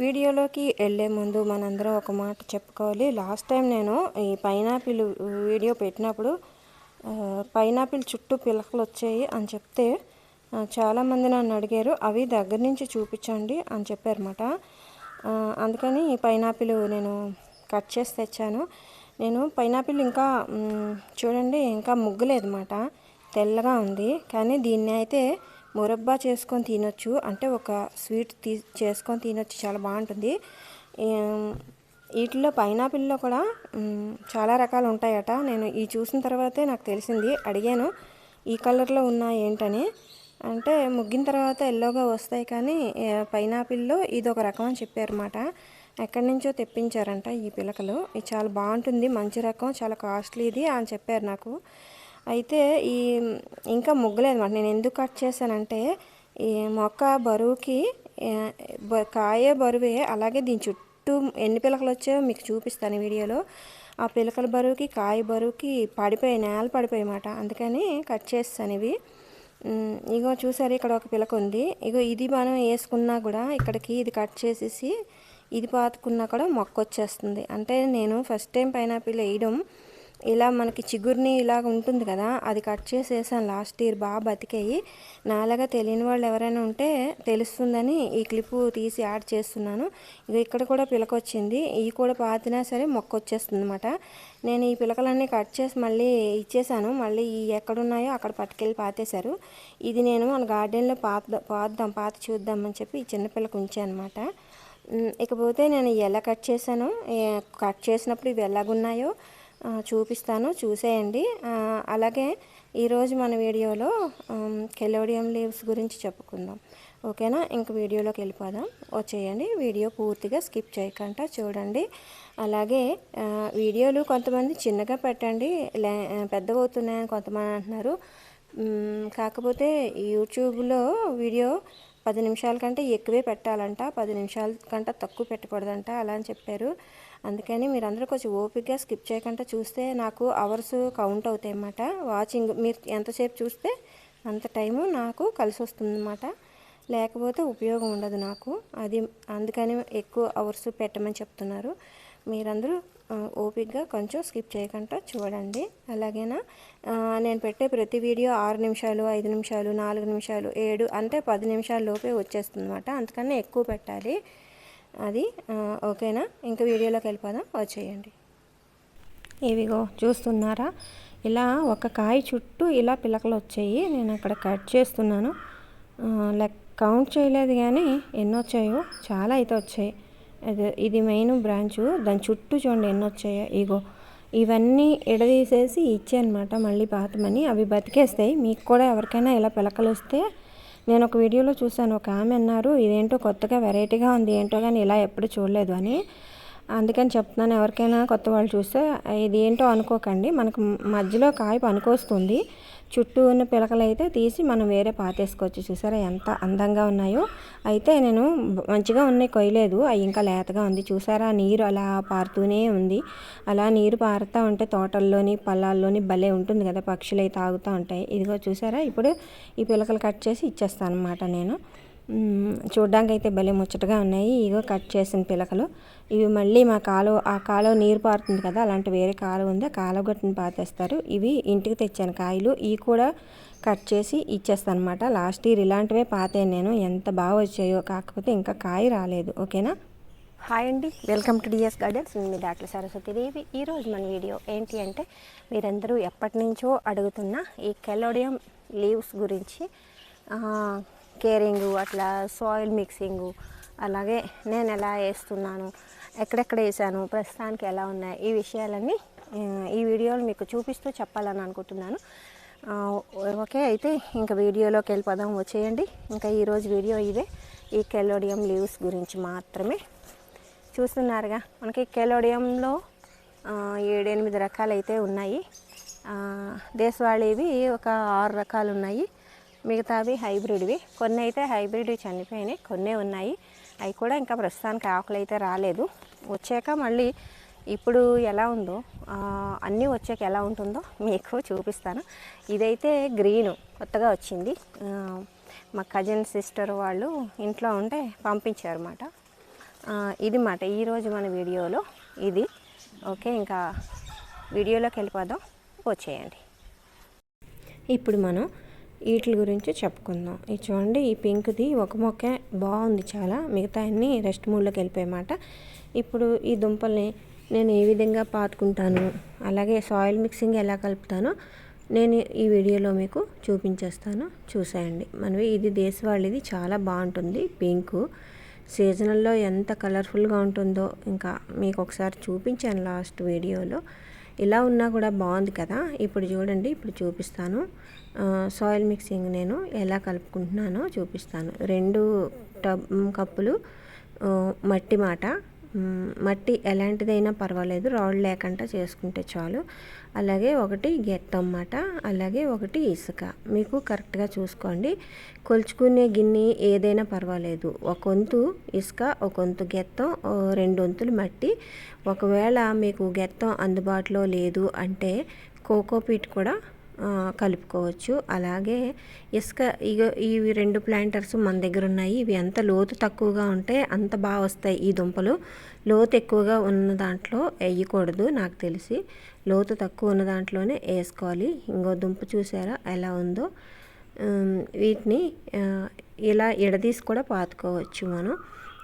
వీడియోలోకి వెళ్ళే ముందు మనందరం ఒక మాట చెప్పుకోవాలి. లాస్ట్ టైం నేను ఈ పైనాపిల్ వీడియో పెట్టినప్పుడు పైనాపిల్ చుట్టూ పిలకలు వచ్చాయి అని చెప్తే చాలామంది నన్ను అడిగారు అవి దగ్గర నుంచి చూపించండి అని చెప్పారన్నమాట. అందుకని ఈ పైనాపిల్ నేను కట్ చేసి తెచ్చాను. నేను పైనాపిల్ ఇంకా చూడండి ఇంకా ముగ్గులేదన్నమాట. తెల్లగా ఉంది. కానీ దీన్ని అయితే మురబ్బా చేసుకొని తినొచ్చు. అంటే ఒక స్వీట్ తీ చేసుకొని తినొచ్చు. చాలా బాగుంటుంది. వీటిలో పైనాపిల్లో కూడా చాలా రకాలు ఉంటాయట. నేను ఈ చూసిన తర్వాతే నాకు తెలిసింది. అడిగాను ఈ కలర్లో ఉన్నాయి ఏంటని. అంటే ముగ్గిన తర్వాత ఎల్లోగా వస్తాయి కానీ పైనాపిల్లో ఇది ఒక రకం అని చెప్పారన్నమాట. ఎక్కడి నుంచో తెప్పించారంట ఈ పిలకలు. ఇది చాలా బాగుంటుంది. మంచి రకం చాలా కాస్ట్లీది అని చెప్పారు నాకు. అయితే ఈ ఇంకా ముగ్గలేదన్నమాట నేను ఎందుకు కట్ చేశానంటే ఈ మొక్క బరువుకి కాయ బరువే అలాగే దీని చుట్టూ ఎన్ని పిలకలు వచ్చాయో మీకు చూపిస్తాను ఈ వీడియోలో. ఆ పిలకల బరువుకి కాయ బరువుకి పడిపోయి నేల పడిపోయాయి మాట అందుకని కట్ చేస్తాను ఇవి. ఇగో చూసారు ఇక్కడ ఒక పిలక ఉంది. ఇగో ఇది మనం వేసుకున్నా కూడా ఇక్కడికి ఇది కట్ చేసేసి ఇది పాతుకున్నా కూడా మొక్క వచ్చేస్తుంది. అంటే నేను ఫస్ట్ టైం పైనాపిల్ వేయడం ఇలా మనకి చిగురిని ఇలా ఉంటుంది కదా అది కట్ చేసేసాను లాస్ట్ ఇయర్ బాగా బతికాయి. నాలాగా తెలియని వాళ్ళు ఎవరైనా ఉంటే తెలుస్తుందని ఈ క్లిప్ తీసి యాడ్ చేస్తున్నాను. ఇక ఇక్కడ కూడా పిలక వచ్చింది ఇవి కూడా పాతినా సరే మొక్క వచ్చేస్తుంది అనమాట నేను ఈ పిలకలన్నీ కట్ చేసి మళ్ళీ ఇచ్చేసాను. మళ్ళీ ఈ ఎక్కడున్నాయో అక్కడ పట్టుకెళ్ళి పాతేశారు. ఇది నేను మన గార్డెన్లో పాత పాద్దాం పాత చూద్దామని చెప్పి ఈ చిన్న పిల్లకి ఉంచాను అనమాట ఇకపోతే నేను ఎలా కట్ చేశాను కట్ చేసినప్పుడు ఇవి ఎలాగున్నాయో చూపిస్తాను. చూసేయండి. అలాగే ఈరోజు మన వీడియోలో కెలోడియం లీవ్స్ గురించి చెప్పుకుందాం. ఓకేనా? ఇంక వీడియోలోకి వెళ్ళిపోదాం. వచ్చేయండి వీడియో పూర్తిగా స్కిప్ చేయకుండా చూడండి. అలాగే వీడియోలు కొంతమంది చిన్నగా పెట్టండి లే పెద్దగా అవుతున్నాయని కొంతమంది అంటున్నారు. కాకపోతే యూట్యూబ్లో వీడియో పది నిమిషాల కంటే ఎక్కువే పెట్టాలంట. పది నిమిషాల కంటే తక్కువ పెట్టకూడదంట. అలా అని చెప్పారు. అందుకని మీరందరూ కొంచెం ఓపికగా స్కిప్ చేయకుండా చూస్తే నాకు అవర్స్ కౌంట్ అవుతాయి అన్నమాట వాచింగ్ మీరు ఎంతసేపు చూస్తే అంత టైము నాకు కలిసి వస్తుందన్నమాట. లేకపోతే ఉపయోగం ఉండదు నాకు. అది అందుకని ఎక్కువ అవర్స్ పెట్టమని చెప్తున్నారు. మీరందరూ ఓపిక్గా కొంచెం స్కిప్ చేయకుండా చూడండి. అలాగేనా? నేను పెట్టే ప్రతి వీడియో ఆరు నిమిషాలు ఐదు నిమిషాలు నాలుగు నిమిషాలు ఏడు అంటే పది నిమిషాల లోపే వచ్చేస్తుంది అనమాట అందుకని ఎక్కువ పెట్టాలి. అది ఓకేనా? ఇంకా వీడియోలోకి వెళ్ళిపోదాం. వచ్చేయండి. ఇవిగో చూస్తున్నారా? ఇలా ఒక కాయ చుట్టూ ఇలా పిలకలు వచ్చాయి. నేను అక్కడ కట్ చేస్తున్నాను. లైక్ లెక్ కౌంట్ చేయలేదు కానీ ఎన్ని వచ్చాయో. చాలా అయితే వచ్చాయి. ఇది ఇది మెయిన్ బ్రాంచు. దాని చుట్టూ చూడండి ఎన్ని వచ్చాయో. ఇగో ఇవన్నీ ఎడదీసేసి ఇచ్చానమాట మళ్ళీ పాతమని. అవి బతికేస్తాయి. మీకు కూడా ఎవరికైనా ఇలా పిలకలు వస్తే నేను ఒక వీడియోలో చూశాను. ఒక ఆమె అన్నారు ఇదేంటో కొత్తగా వెరైటీగా ఉంది ఏంటో కానీ ఇలా ఎప్పుడు చూడలేదు అని. అందుకని చెప్తున్నాను ఎవరికైనా కొత్త వాళ్ళు చూస్తే ఇది ఏంటో అనుకోకండి మనకు మధ్యలో కాయ పనికొస్తుంది. చుట్టూ ఉన్న పిలకలు అయితే తీసి మనం వేరే పాతేసుకోవచ్చు చూసారా ఎంత అందంగా ఉన్నాయో. అయితే నేను మంచిగా ఉన్నాయి కొయ్యలేదు. అవి ఇంకా లేతగా ఉంది. చూసారా? నీరు అలా పారుతూనే ఉంది. అలా నీరు పారుతూ ఉంటే తోటల్లోని పొలాల్లోని భలే ఉంటుంది కదా పక్షులు అయితే తాగుతూ ఉంటాయి. ఇదిగో చూసారా? ఇప్పుడు ఈ పిలకలు కట్ చేసి ఇచ్చేస్తాను అనమాట నేను. చూడ్డానికి అయితే భలే ముచ్చటగా ఉన్నాయి. ఇగో కట్ చేసిన పిలకలు. ఇవి మళ్ళీ మా కాలువ ఆ కాలువ నీరు పారుతుంది కదా అలాంటి వేరే కాలువ ఉంది. ఆ కాలువ గట్టుని పాతేస్తారు. ఇవి ఇంటికి తెచ్చాను. కాయలు ఇవి కూడా కట్ చేసి ఇచ్చేస్తాను అనమాట లాస్ట్ ఇయర్ ఇలాంటివే పాతాను నేను. ఎంత బాగా వచ్చాయో. కాకపోతే ఇంకా కాయ రాలేదు. ఓకేనా? హాయ్ అండి. Welcome to D S gardens. నేను మీ డాక్టర్ సరస్వతిదేవి ఈరోజు మన వీడియో ఏంటి అంటే మీరందరూ ఎప్పటి నుంచో అడుగుతున్న ఈ కెలోడియం లీవ్స్ గురించి కేరింగు అట్లా సాయిల్ మిక్సింగు అలాగే నేను ఎలా వేస్తున్నాను ఎక్కడెక్కడ వేసాను ప్రస్తుతానికి ఎలా ఉన్నాయి ఈ విషయాలన్నీ ఈ వీడియోలు మీకు చూపిస్తూ చెప్పాలని అనుకుంటున్నాను. ఓకే అయితే ఇంకా వీడియోలోకి వెళ్ళిపోదాం వచ్చేయండి. ఇంకా ఈరోజు వీడియో ఇదే. ఈ కెలోడియం లీవ్స్ గురించి మాత్రమే చూస్తున్నారుగా. మనకి కెలోడియంలో ఏడెనిమిది రకాలు అయితే ఉన్నాయి దేశవాళీవి ఒక ఆరు రకాలు ఉన్నాయి మిగతావి హైబ్రిడ్వి. కొన్ని అయితే హైబ్రిడ్వి చనిపోయినాయి కొన్ని ఉన్నాయి. అవి కూడా ఇంకా ప్రస్తుతానికి ఆకులు అయితే రాలేదు. వచ్చాక మళ్ళీ ఇప్పుడు ఎలా ఉందో అన్నీ వచ్చాక ఎలా ఉంటుందో మీకు చూపిస్తాను. ఇదైతే గ్రీను కొత్తగా వచ్చింది. మా కజిన్ సిస్టర్ వాళ్ళు ఇంట్లో ఉంటే పంపించారు అన్నమాట ఇది మాట ఈరోజు మన వీడియోలో ఇది. ఓకే ఇంకా వీడియోలోకి వెళ్ళిపోదాం. వచ్చేయండి. ఇప్పుడు మనం వీటి గురించి చెప్పుకుందాం. ఇది చూడండి ఈ పింక్ది ఒక మొక్క బాగుంది చాలా. మిగతా అన్ని రెస్ట్ మూడ్లోకి వెళ్ళిపోయామాట ఇప్పుడు ఈ దుంపల్ని నేను ఏ విధంగా పాతుకుంటాను అలాగే సాయిల్ మిక్సింగ్ ఎలా కలుపుతానో నేను ఈ వీడియోలో మీకు చూపించేస్తాను. చూసేయండి. మనవి ఇది దేశవాళిది చాలా బాగుంటుంది పింకు. సీజనల్లో ఎంత కలర్ఫుల్గా ఉంటుందో ఇంకా మీకు ఒకసారి చూపించాను లాస్ట్ వీడియోలో. ఇలా ఉన్నా కూడా బాగుంది కదా. ఇప్పుడు చూడండి ఇప్పుడు చూపిస్తాను. సాయిల్ మిక్సింగ్ నేను ఎలా కలుపుకుంటున్నానో చూపిస్తాను. రెండు టబ్ కప్పులు మట్టి మాట. మట్టి ఎలాంటిదైనా పర్వాలేదు. రాళ్ళు లేకుండా చేసుకుంటే చాలు. అలాగే ఒకటి గెత్తం అన్నమాట అలాగే ఒకటి ఇసుక. మీకు కరెక్ట్గా చూసుకోండి. కొలుచుకునే గిన్నె ఏదైనా పర్వాలేదు. ఒక వంతు ఇసుక ఒక వంతు గెత్తం రెండు వంతులు మట్టి. ఒకవేళ మీకు గెత్తం అందుబాటులో లేదు అంటే కోకోపీట్ కూడా కలుపుకోవచ్చు. అలాగే ఇసుక ఇగ ఇవి రెండు ప్లాంటర్స్ మన దగ్గర ఉన్నాయి. ఇవి ఎంత లోతు తక్కువగా ఉంటే అంత బాగా వస్తాయి ఈ దుంపలు. లోతు ఎక్కువగా ఉన్న దాంట్లో వేయకూడదు నాకు తెలిసి. లోతు తక్కువ ఉన్న దాంట్లోనే వేసుకోవాలి. ఇంకో దుంప చూసారా? ఎలా ఉందో. వీటిని ఇలా ఎడదీసి కూడా పాతుకోవచ్చు మనం.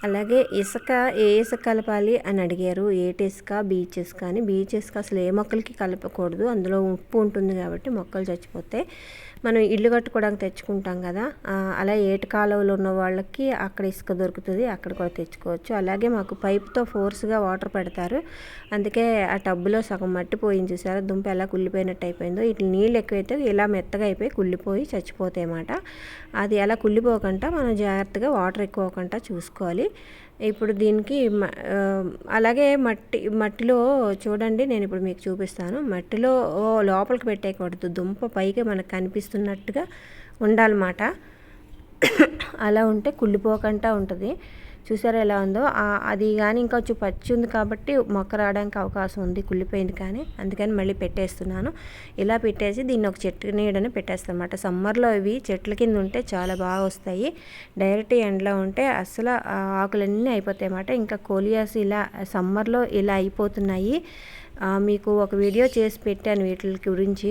అలాగే ఇసుక ఏ ఇసుక కలపాలి అని అడిగారు. ఏటి ఇసుక బీచ్ ఇసుక అని. బీచ్ ఇసుక అసలు ఏ మొక్కలకి కలపకూడదు. అందులో ఉప్పు ఉంటుంది కాబట్టి మొక్కలు చచ్చిపోతే మనం ఇల్లు కట్టుకోవడానికి తెచ్చుకుంటాం కదా అలా ఏటి కాలువలు ఉన్న వాళ్ళకి అక్కడ ఇసుక దొరుకుతుంది అక్కడ కూడా తెచ్చుకోవచ్చు. అలాగే మాకు పైప్తో ఫోర్స్గా వాటర్ పెడతారు. అందుకే ఆ టబ్బులో సగం మట్టి పోయింది చూసారా దుంప ఎలా కుళ్ళిపోయినట్టు అయిపోయిందో. ఇట్లా నీళ్ళు ఎక్కువైతే ఇలా మెత్తగా అయిపోయి కుళ్ళిపోయి చచ్చిపోతాయి అన్నమాట. అది అలా కుళ్ళిపోకుండా మనం జాగ్రత్తగా వాటర్ ఎక్కువకుండా చూసుకోవాలి. ఇప్పుడు దీనికి మ- అలాగే మట్టి మట్టిలో చూడండి నేను ఇప్పుడు మీకు చూపిస్తాను. మట్టిలో లోపలికి పెట్టేయకూడదు. దుంప పైకి మనకు కనిపిస్తున్నట్టుగా ఉండాలన్నమాట. అలా ఉంటే కుళ్ళిపోకుండా ఉంటుంది. చూసారా ఎలా ఉందో? అది కానీ ఇంకా కొంచెం పచ్చి ఉంది కాబట్టి మొక్క రావడానికి అవకాశం ఉంది కుళ్ళిపోయింది కానీ. అందుకని మళ్ళీ పెట్టేస్తున్నాను. ఇలా పెట్టేసి దీన్ని ఒక చెట్టు నీడని పెట్టేస్తాను అనమాట సమ్మర్లో ఇవి చెట్ల కింద ఉంటే చాలా బాగా వస్తాయి. డైరెక్ట్ ఎండలో ఉంటే అసలు ఆకులన్నీ అయిపోతాయి అన్నమాట. ఇంకా కోలియాస్ ఇలా సమ్మర్లో ఇలా అయిపోతున్నాయి. మీకు ఒక వీడియో చేసి పెట్టాను వీటి గురించి.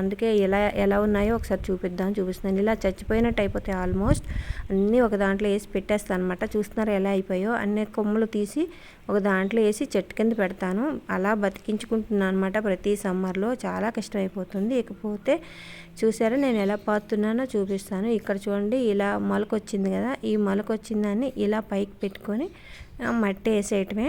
అందుకే ఎలా ఎలా ఉన్నాయో ఒకసారి చూపిద్దాం చూపిస్తున్నాను. ఇలా చచ్చిపోయినట్టు అయిపోతే ఆల్మోస్ట్. అన్నీ ఒక దాంట్లో వేసి పెట్టేస్తాను అనమాట చూస్తున్నారు ఎలా అయిపోయో? అన్ని కొమ్మలు తీసి ఒక దాంట్లో వేసి చెట్టు కింద పెడతాను. అలా బతికించుకుంటున్నాను అనమాట ప్రతి సమ్మర్లో. చాలా కష్టమైపోతుంది. ఇకపోతే చూసారా నేను ఎలా పాతున్నానో చూపిస్తాను. ఇక్కడ చూడండి ఇలా మొలకొచ్చింది కదా. ఈ మొలకొచ్చిందాన్ని ఇలా పైకి పెట్టుకొని మట్టి వేసేయటమే.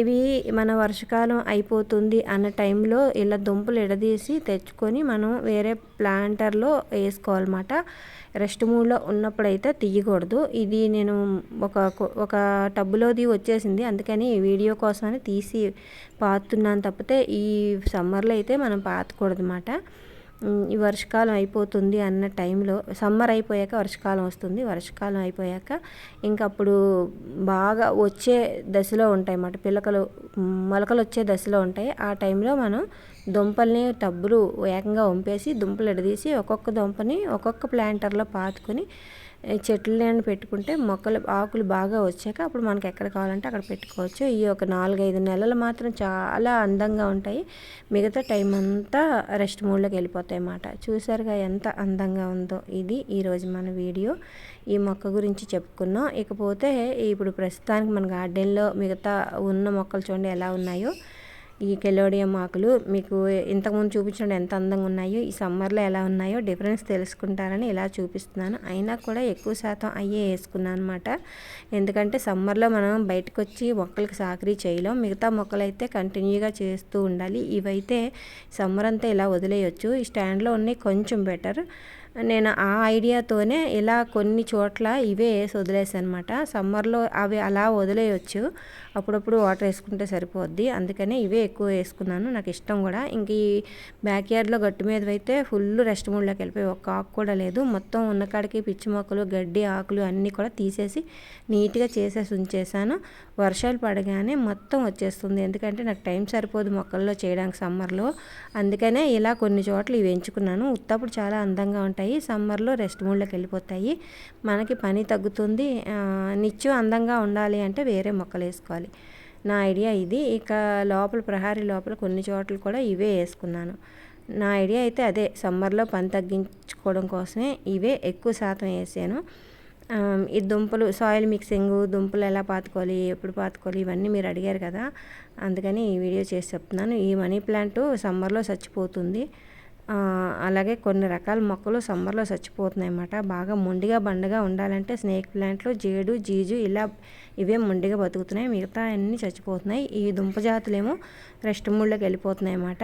ఇవి మన వర్షకాలం అయిపోతుంది అన్న టైంలో ఇలా దుంపలు ఎడదీసి తెచ్చుకొని మనం వేరే ప్లాంటర్లో వేసుకోవాలన్నమాట. రెస్ట్ మూడ్లో ఉన్నప్పుడైతే తీయకూడదు. ఇది నేను ఒక ఒక టబ్బులోది వచ్చేసింది. అందుకని ఈ వీడియో కోసమని తీసి పాతున్నాను తప్పితే ఈ సమ్మర్లో అయితే మనం పాతకూడదు అన్నమాట ఈ వర్షకాలం అయిపోతుంది అన్న టైంలో సమ్మర్ అయిపోయాక వర్షకాలం వస్తుంది. వర్షకాలం అయిపోయాక ఇంకా అప్పుడు బాగా వచ్చే దశలో ఉంటాయి అన్నమాట. పిలకలు మొలకలు వచ్చే దశలో ఉంటాయి. ఆ టైంలో మనం దుంపల్ని టబ్బులు ఏకంగా వంపేసి దుంపలు ఎడదీసి ఒక్కొక్క దుంపని ఒక్కొక్క ప్లాంటర్లో పాతుకొని చెట్లు నేను పెట్టుకుంటే మొక్కలు ఆకులు బాగా వచ్చాక అప్పుడు మనకి ఎక్కడ కావాలంటే అక్కడ పెట్టుకోవచ్చు. ఈ ఒక నాలుగైదు నెలలు మాత్రం చాలా అందంగా ఉంటాయి. మిగతా టైం అంతా రెస్ట్ మూడ్లోకి వెళ్ళిపోతాయి అన్నమాట. చూసారుగా ఎంత అందంగా ఉందో ఇది ఈరోజు మన వీడియో. ఈ మొక్క గురించి చెప్పుకున్నాం. ఇకపోతే ఇప్పుడు ప్రస్తుతానికి మన గార్డెన్లో మిగతా ఉన్న మొక్కలు చూడండి ఎలా ఉన్నాయో. ఈ కెలోడియం ఆకులు మీకు ఇంతకుముందు చూపించడం ఎంత అందంగా ఉన్నాయో ఈ సమ్మర్లో ఎలా ఉన్నాయో డిఫరెన్స్ తెలుసుకుంటారని ఇలా చూపిస్తున్నాను. అయినా కూడా ఎక్కువ శాతం అయ్యే వేసుకున్నాను అనమాట ఎందుకంటే సమ్మర్లో మనం బయటకు వచ్చి మొక్కలకి సాకరీ చేయలేం. మిగతా మొక్కలు అయితే కంటిన్యూగా చేస్తూ ఉండాలి. ఇవైతే సమ్మర్ అంతా ఇలా వదిలేయచ్చు. ఈ స్టాండ్లో ఉన్నాయి కొంచెం బెటర్. నేను ఆ ఐడియాతోనే ఇలా కొన్ని చోట్ల ఇవే వేసి వదిలేసాను అనమాట సమ్మర్లో అవి అలా వదిలేయచ్చు. అప్పుడప్పుడు వాటర్ వేసుకుంటే సరిపోద్ది. అందుకనే ఇవే ఎక్కువ వేసుకున్నాను. నాకు ఇష్టం కూడా. ఇంక ఈ బ్యాక్ యార్డ్లో గట్టు మీద అయితే ఫుల్ రెస్ట్ మూడ్లోకి వెళ్ళిపోయి ఒక్క ఆకు కూడా లేదు. మొత్తం ఉన్న కాడికి పిచ్చి మొక్కలు గడ్డి ఆకులు అన్నీ కూడా తీసేసి నీట్గా చేసేసి ఉంచేసాను. వర్షాలు పడగానే మొత్తం వచ్చేస్తుంది. ఎందుకంటే నాకు టైం సరిపోదు మొక్కల్లో చేయడానికి సమ్మర్లో. అందుకనే ఇలా కొన్ని చోట్ల ఇవి ఎంచుకున్నాను. ఉత్తప్పుడు చాలా అందంగా ఉంటాయి. ఉంటాయి సమ్మర్లో రెస్ట్ మూడ్లోకి వెళ్ళిపోతాయి. మనకి పని తగ్గుతుంది. నిత్యం అందంగా ఉండాలి అంటే వేరే మొక్కలు వేసుకోవాలి. నా ఐడియా ఇది. ఇక లోపల ప్రహారీ లోపల కొన్ని చోట్ల కూడా ఇవే వేసుకున్నాను. నా ఐడియా అయితే అదే. సమ్మర్లో పని తగ్గించుకోవడం కోసమే ఇవే ఎక్కువ శాతం వేసాను. ఈ దుంపలు సాయిల్ మిక్సింగ్ దుంపలు ఎలా పాతుకోవాలి ఎప్పుడు పాతుకోవాలి ఇవన్నీ మీరు అడిగారు కదా. అందుకని ఈ వీడియో చేసి చెప్తున్నాను. ఈ మనీ ప్లాంట్ సమ్మర్లో చచ్చిపోతుంది. అలాగే కొన్ని రకాల మొక్కలు సమ్మర్లో చచ్చిపోతున్నాయి అన్నమాట బాగా మొండిగా బండగా ఉండాలంటే స్నేక్ ప్లాంట్లు జేడు జీజు ఇలా ఇవే మొండిగా బతుకుతున్నాయి. మిగతా అన్నీ చచ్చిపోతున్నాయి. ఈ దుంప జాతులేమో రెస్ట్ మూడ్లోకి వెళ్ళిపోతున్నాయి అన్నమాట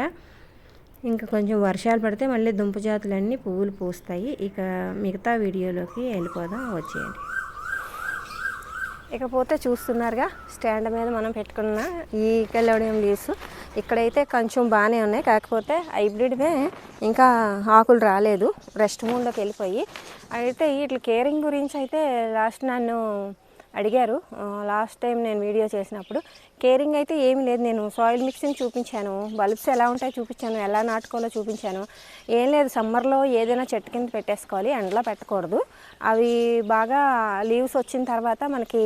ఇంకా కొంచెం వర్షాలు పడితే మళ్ళీ దుంప జాతులన్నీ పువ్వులు పూస్తాయి. ఇక మిగతా వీడియోలోకి వెళ్ళిపోదాం. వచ్చేయండి. ఇకపోతే చూస్తున్నారుగా స్టాండ్ మీద మనం పెట్టుకున్న ఈ కెలోడియం లీవ్స్. ఇక్కడైతే కొంచెం బాగానే ఉన్నాయి కాకపోతే హైబ్రిడ్వే ఇంకా ఆకులు రాలేదు రెస్ట్ మూడ్లోకి వెళ్ళిపోయి. అయితే వీటి కేరింగ్ గురించి అయితే లాస్ట్ నన్ను అడిగారు. లాస్ట్ టైం నేను వీడియో చేసినప్పుడు కేరింగ్ అయితే ఏమీ లేదు. నేను సాయిల్ మిక్సింగ్ చూపించాను. బల్బ్స్ ఎలా ఉంటాయో చూపించాను. ఎలా నాటుకోవాలో చూపించాను. ఏం లేదు. సమ్మర్లో ఏదైనా చెట్టు కింద పెట్టేసుకోవాలి. ఎండలో పెట్టకూడదు. అవి బాగా లీవ్స్ వచ్చిన తర్వాత మనకి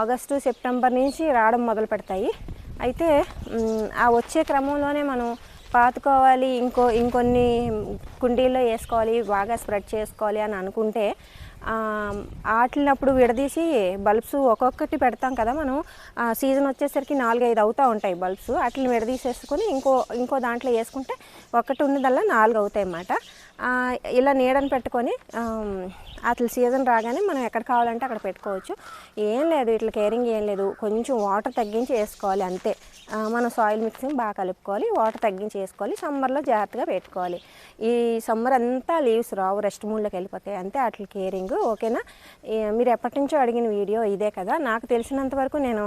ఆగస్టు సెప్టెంబర్ నుంచి రావడం మొదలు పెడతాయి. అయితే ఆ వచ్చే క్రమంలోనే మనం పాతుకోవాలి. ఇంకో ఇంకొన్ని కుండీల్లో వేసుకోవాలి. బాగా స్ప్రెడ్ చేసుకోవాలి అని అనుకుంటే ఆటలినప్పుడు విడదీసి బల్బ్స్ ఒక్కొక్కటి పెడతాం కదా మనం. ఆ సీజన్ వచ్చేసరికి నాలుగైదు అవుతూ ఉంటాయి బల్బ్స్. వాటిని విడదీసేసుకొని ఇంకో ఇంకో దాంట్లో వేసుకుంటే ఒకటి ఉన్నదల్లా నాలుగు అవుతాయి అన్నమాట ఇలా నీడని పెట్టుకొని అసలు సీజన్ రాగానే మనం ఎక్కడ కావాలంటే అక్కడ పెట్టుకోవచ్చు. ఏం లేదు ఇట్లా కేరింగ్ ఏం లేదు. కొంచెం వాటర్ తగ్గించి వేసుకోవాలి అంతే. మనం సాయిల్ మిక్సింగ్ బాగా కలుపుకోవాలి వాటర్ తగ్గించి వేసుకోవాలి సమ్మర్లో జాగ్రత్తగా పెట్టుకోవాలి. ఈ సమ్మర్ అంతా లీవ్స్ రావు రెస్ట్ మూడ్లోకి వెళ్ళిపోతాయి. అంతే అట్ల కేరింగ్ ఓకేనా? మీరు ఎప్పటి నుంచో అడిగిన వీడియో ఇదే కదా. నాకు తెలిసినంత వరకు నేను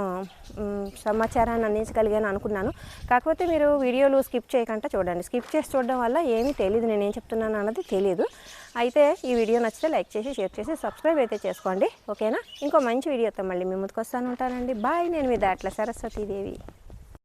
సమాచారాన్ని అందించగలిగాను అనుకున్నాను. కాకపోతే మీరు వీడియోలు స్కిప్ చేయకుండా చూడండి. స్కిప్ చేసి చూడడం వల్ల ఏమీ తెలియదు నేను ఏం చెప్తున్నాను అన్నది తెలియదు అయితే ఈ వీడియో నచ్చితే లైక్ చేసి షేర్ చేసి సబ్స్క్రైబ్ అయితే చేసుకోండి. ఓకేనా? ఇంకో మంచి వీడియోతో మళ్ళీ మీ ముందుకు వస్తాను. ఉంటానండి. బాయ్. నేను మీ దాట్ల సరస్వతీదేవి.